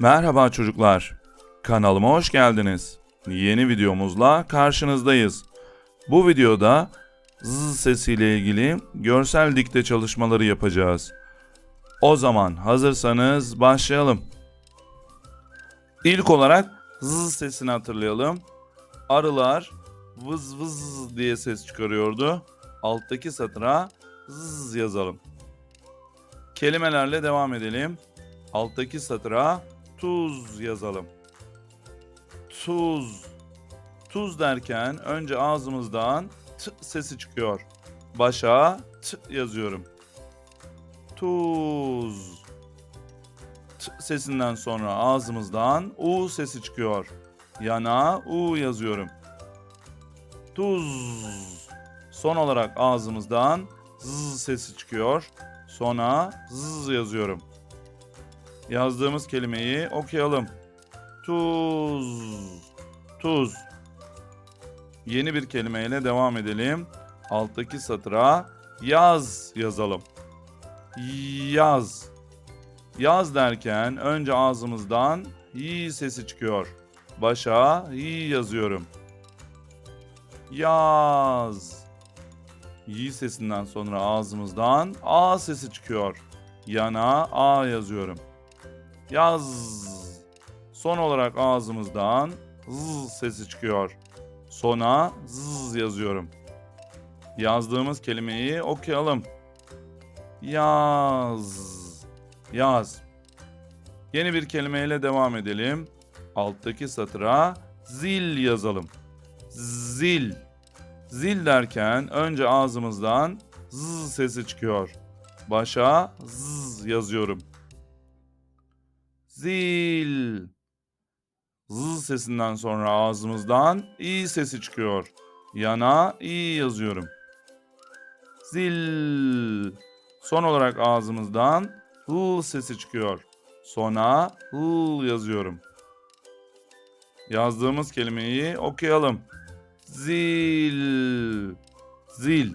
Merhaba çocuklar. Kanalıma hoş geldiniz. Yeni videomuzla karşınızdayız. Bu videoda z sesiyle ilgili görsel dikte çalışmaları yapacağız. O zaman hazırsanız başlayalım. İlk olarak z sesini hatırlayalım. Arılar vız vız diye ses çıkarıyordu. Alttaki satıra z yazalım. Kelimelerle devam edelim. Alttaki satıra tuz yazalım. Tuz. Tuz derken önce ağzımızdan t sesi çıkıyor. Başa t yazıyorum. Tuz. T sesinden sonra ağzımızdan u sesi çıkıyor. Yana u yazıyorum. Tuz. Son olarak ağzımızdan z sesi çıkıyor. Sona z yazıyorum. Yazdığımız kelimeyi okuyalım. Tuz. Tuz. Yeni bir kelimeyle devam edelim. Alttaki satıra yaz yazalım. Yaz. Yaz derken önce ağzımızdan y sesi çıkıyor. Başa y yazıyorum. Yaz. Y sesinden sonra ağzımızdan a sesi çıkıyor. Yana a yazıyorum. Yaz. Son olarak ağzımızdan z sesi çıkıyor. Sona z yazıyorum. Yazdığımız kelimeyi okuyalım. Yaz. Yaz. Yeni bir kelimeyle devam edelim. Alttaki satıra zil yazalım. Zil. Zil derken önce ağzımızdan z sesi çıkıyor. Başa z yazıyorum. Zil. Z sesinden sonra ağzımızdan i sesi çıkıyor. Yana i yazıyorum. Zil. Son olarak ağzımızdan l sesi çıkıyor. Sona l yazıyorum. Yazdığımız kelimeyi okuyalım. Zil. Zil.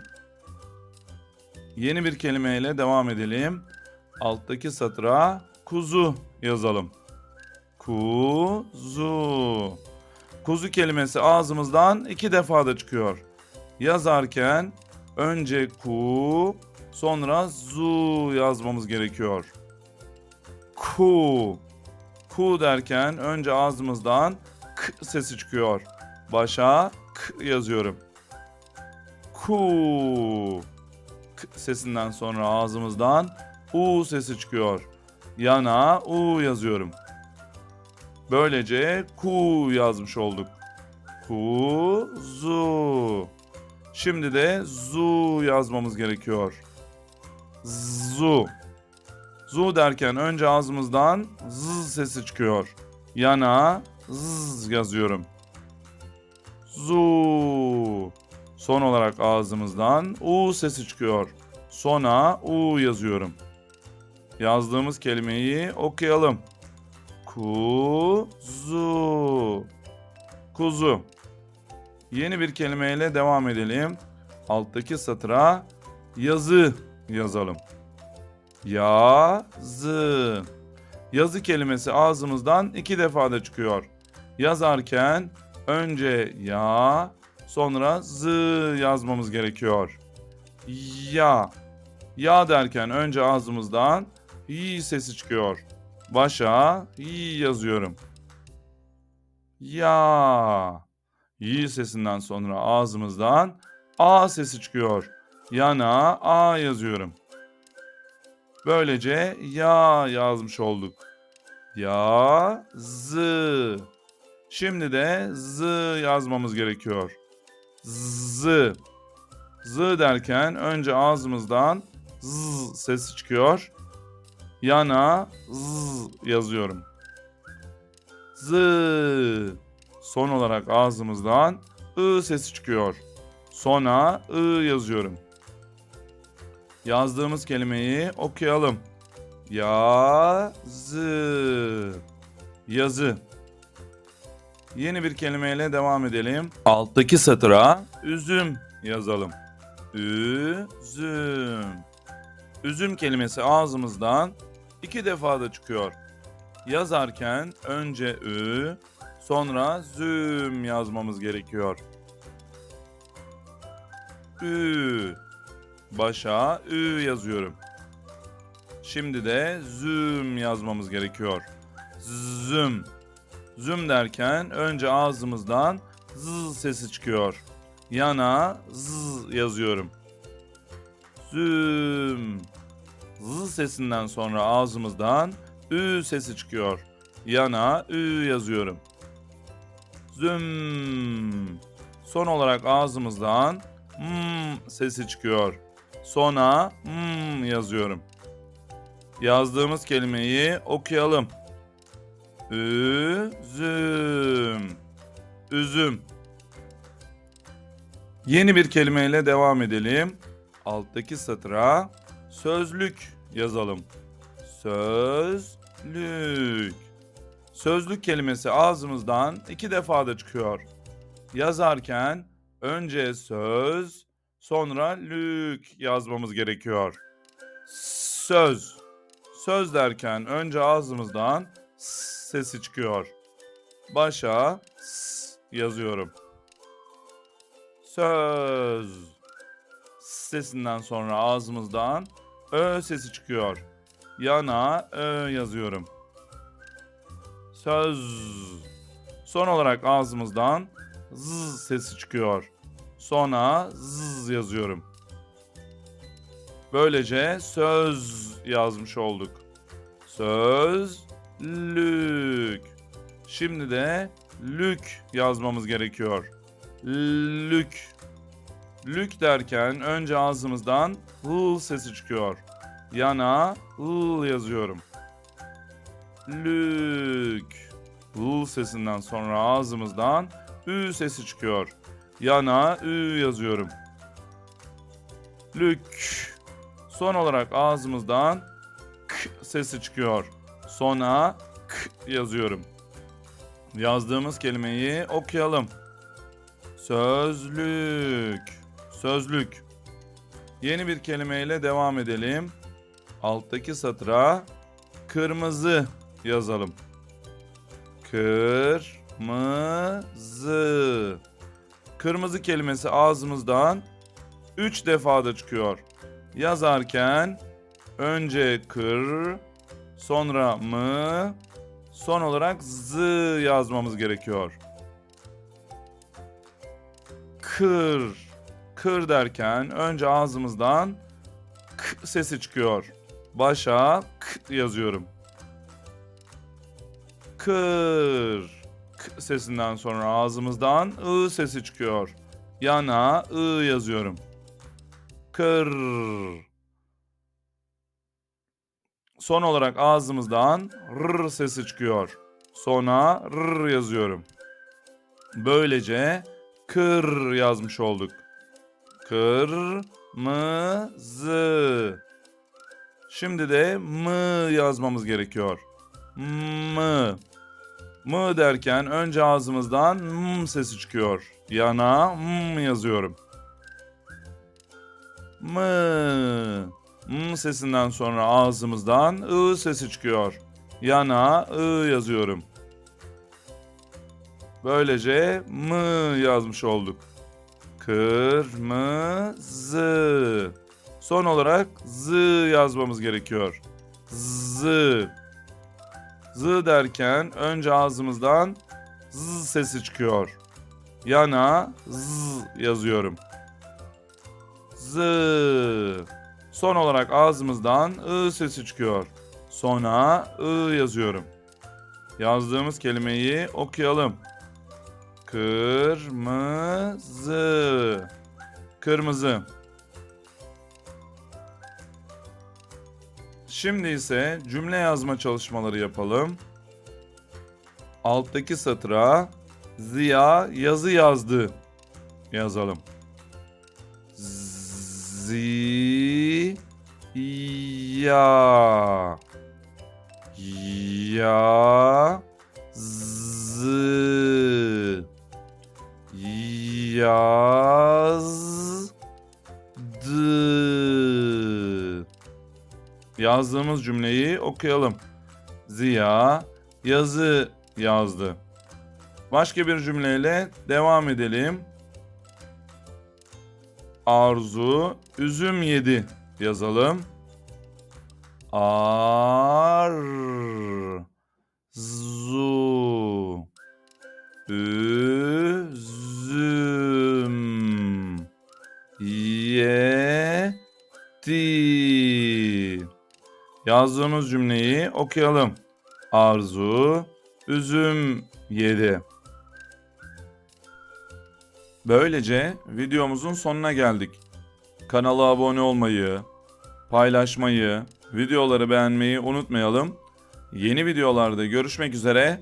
Yeni bir kelimeyle devam edelim. Alttaki satıra kuzu yazalım. Kuzu. Kuzu kelimesi ağzımızdan iki defa da çıkıyor. Yazarken önce ku, sonra zu yazmamız gerekiyor. Ku. Ku derken önce ağzımızdan k sesi çıkıyor. Başa k yazıyorum. Ku. K sesinden sonra ağzımızdan u sesi çıkıyor. Yana u yazıyorum. Böylece ku yazmış olduk. Kuzu. Şimdi de zu yazmamız gerekiyor. Zu. Zu derken önce ağzımızdan z sesi çıkıyor. Yana z yazıyorum. Zu. Son olarak ağzımızdan u sesi çıkıyor. Sona u yazıyorum. Yazdığımız kelimeyi okuyalım. Kuzu. Kuzu. Yeni bir kelimeyle devam edelim. Alttaki satıra yazı yazalım. Yazı. Yazı kelimesi ağzımızdan iki defa da çıkıyor. Yazarken önce ya, sonra z yazmamız gerekiyor. Ya. Ya derken önce ağzımızdan y sesi çıkıyor. Başa y yazıyorum. Ya. Y sesinden sonra ağzımızdan a sesi çıkıyor. Yana a yazıyorum. Böylece ya yazmış olduk. Ya z. Şimdi de z yazmamız gerekiyor. Z. Z derken önce ağzımızdan z sesi çıkıyor. Yana z yazıyorum. Z. Son olarak ağzımızdan ı sesi çıkıyor. Sona ı yazıyorum. Yazdığımız kelimeyi okuyalım. Yazı. Yazı. Yeni bir kelimeyle devam edelim. Alttaki satıra üzüm yazalım. Üzüm. Üzüm kelimesi ağzımızdan iki defa da çıkıyor. Yazarken önce ü, sonra züm yazmamız gerekiyor. Ü. Başa ü yazıyorum. Şimdi de züm yazmamız gerekiyor. Züm. Züm derken önce ağzımızdan z sesi çıkıyor. Yana z yazıyorum. Züm. Z sesinden sonra ağzımızdan ü sesi çıkıyor. Yana ü yazıyorum. Züm. Son olarak ağzımızdan m sesi çıkıyor. Sona m yazıyorum. Yazdığımız kelimeyi okuyalım. Üzüm. Üzüm. Yeni bir kelimeyle devam edelim. Alttaki satıra sözlük yazalım. Sözlük. Sözlük kelimesi ağzımızdan iki defa da çıkıyor. Yazarken önce söz, sonra lük yazmamız gerekiyor. Söz. Söz derken önce ağzımızdan sesi çıkıyor. Başa s yazıyorum. Söz. Sesinden sonra ağzımızdan ö sesi çıkıyor. Yana ö yazıyorum. Söz. Son olarak ağzımızdan z sesi çıkıyor. Sona z yazıyorum. Böylece söz yazmış olduk. Sözlük. Şimdi de lük yazmamız gerekiyor. Lük. Lük derken önce ağzımızdan l sesi çıkıyor. Yana l yazıyorum. Lük. L sesinden sonra ağzımızdan ü sesi çıkıyor. Yana ü yazıyorum. Lük. Son olarak ağzımızdan k sesi çıkıyor. Sona k yazıyorum. Yazdığımız kelimeyi okuyalım. Sözlük. Sözlük. Yeni bir kelimeyle devam edelim. Alttaki satıra kırmızı yazalım. Kırmızı. Kırmızı kelimesi ağzımızdan 3 defa da çıkıyor. Yazarken önce kır, sonra mı, son olarak z yazmamız gerekiyor. Kır. Kır derken önce ağzımızdan k sesi çıkıyor. Başa k yazıyorum. Kır. K sesinden sonra ağzımızdan ı sesi çıkıyor. Yana ı yazıyorum. Kır. Son olarak ağzımızdan r sesi çıkıyor. Sona r yazıyorum. Böylece kır yazmış olduk. Kırmızı. Şimdi de mı yazmamız gerekiyor. Mı. Mı derken önce ağzımızdan m sesi çıkıyor. Yana m yazıyorum. Mı. M sesinden sonra ağzımızdan ı sesi çıkıyor. Yana ı yazıyorum. Böylece mı yazmış olduk. Kırmızı. Son olarak z yazmamız gerekiyor. Z. Z derken önce ağzımızdan z sesi çıkıyor. Yana z yazıyorum. Z. Son olarak ağzımızdan ı sesi çıkıyor. Sona ı yazıyorum. Yazdığımız kelimeyi okuyalım. Kırmızı. Kırmızı. Şimdi ise cümle yazma çalışmaları yapalım. Alttaki satıra Ziya yazı yazdı yazalım. Ziya ya z yazdı. Yazdığımız cümleyi okuyalım. Ziya yazı yazdı. Başka bir cümleyle devam edelim. Arzu üzüm yedi yazalım. Arzu üzüm yedi Yazdığımız cümleyi okuyalım. Arzu üzüm yedi. Böylece videomuzun sonuna geldik. Kanala abone olmayı, paylaşmayı, videoları beğenmeyi unutmayalım. Yeni videolarda görüşmek üzere.